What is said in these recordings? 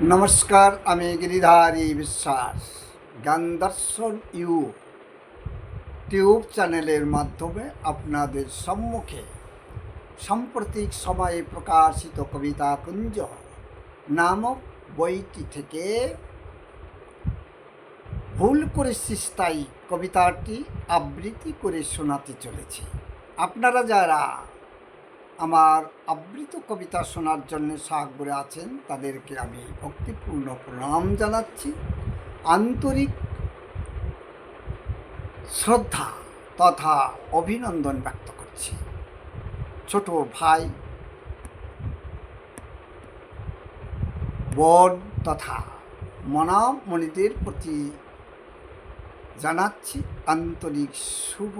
নমস্কার, আমি গিরিধারী বিশ্বাস। জ্ঞান দর্শন ইউ টিউব চ্যানেলের মাধ্যমে আপনাদের সম্মুখে সাম্প্রতিক সময়ে প্রকাশিত কবিতা কুঞ্জ নামক বইটি থেকে ভুল করে সিস্তাই কবিতাটি আবৃত্তি করে শোনাতে চলেছি। আপনারা যারা আমার আবৃত কবিতা শোনার জন্য সাগরে আছেন, তাদেরকে আমি ভক্তিপূর্ণ প্রণাম জানাচ্ছি। আন্তরিক শ্রদ্ধা তথা অভিনন্দন ব্যক্ত করছি। ছোট ভাই, বোন তথা মনামণিদের প্রতি জানাচ্ছি আন্তরিক শুভ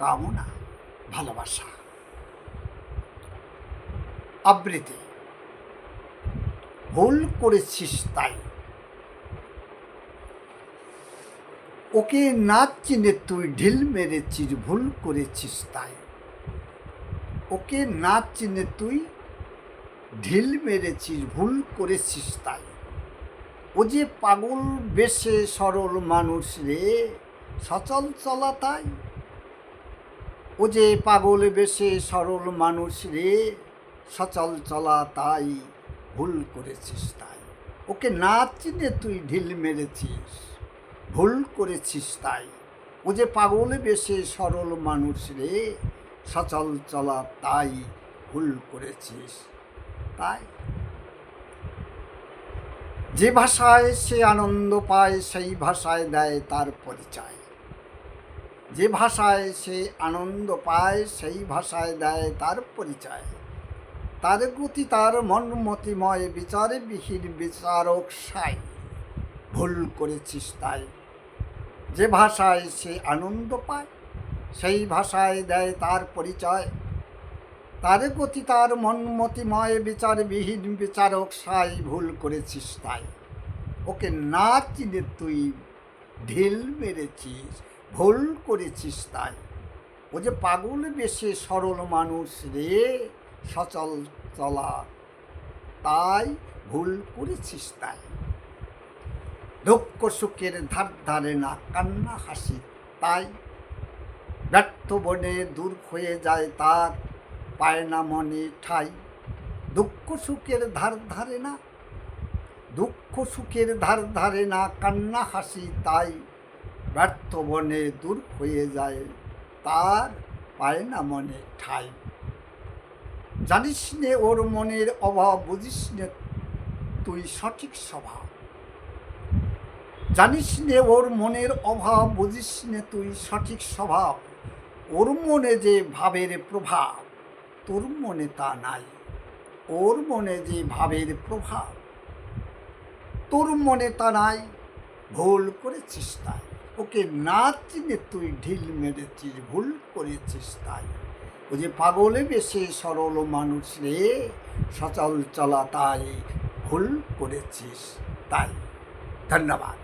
কামনা ভালোবাসা। আবৃত্তি। ভুল করেছিস তাই। ওকে নাচ চিনে তুই ঢিল মেরেছিস, ভুল করেছিস তাই। ওকে নাচ চিনে তুই ঢিল মেরেছিস, ভুল করেছিস তাই। ও যে পাগল, বেশে সরল মানুষ রে, সচল চলা তাই। ও যে পাগল, বেশে সরল মানুষ রে সচল চলা তাই, ভুল করেছিস তাই। ওকে না চিনে তুই ঢিল মেরেছিস, ভুল করেছিস তাই। ও যে পাগল বেশে সরল মানুষ রে, সচল চলা তাই, ভুল করেছিস তাই। যে ভাষায় সে আনন্দ পায়, সেই ভাষায় দেয় তার পরিচয়। যে ভাষায় সে আনন্দ পায়, সেই ভাষায় দেয় তার পরিচয়। তার গতি তার মনমতিময় বিচারে বিহীন বিচারক সাই। ভুল করেছিস তাই। যে ভাষায় সে আনন্দ পায়, সেই ভাষায় দেয় তার পরিচয়। তার গতি তার মনমতিময়, বিচারবিহীন বিচারক সাই, ভুল করেছিস তাই। ওকে না চিনে তুই ঢিল মেরেছিস, ভুল করেছিস তাই। ও যে পাগল বেশে সরল মানুষ রে। সচল চলা। তাই ভুল করেছিস তাই। দুঃখ সুখের ধার ধারে না, কান্না হাসি তাই। ব্যর্থ বনে দূর হয়ে যায় তার, পায় না মনে ঠাই। দুঃখ সুখের ধার ধারে না, দুঃখ সুখের ধার ধারে না, কান্না হাসি তাই। ব্যর্থ বনে দূর হয়ে যায় তার, পায় না মনে ঠাই। জানিস নে ওর মনের অভাব বুঝিস নে তুই সঠিক স্বভাব। জানিস নে ওর মনের অভাব বুঝিস নে তুই সঠিক স্বভাব। ওর মনে যে ভাবের প্রভাব, তোর মনে তা নাই। ওর মনে যে ভাবের প্রভাব, তোর মনে তা নাই। ভুল করেছিস তাই। ওকে না চিনে তুই ঢিল মেরেছিস, ভুল করেছিস তাই। ও যে পাগলে বেশি সরল মানুষ রে সচল চলা তাই ভুল করেছিস তাই। ধন্যবাদ।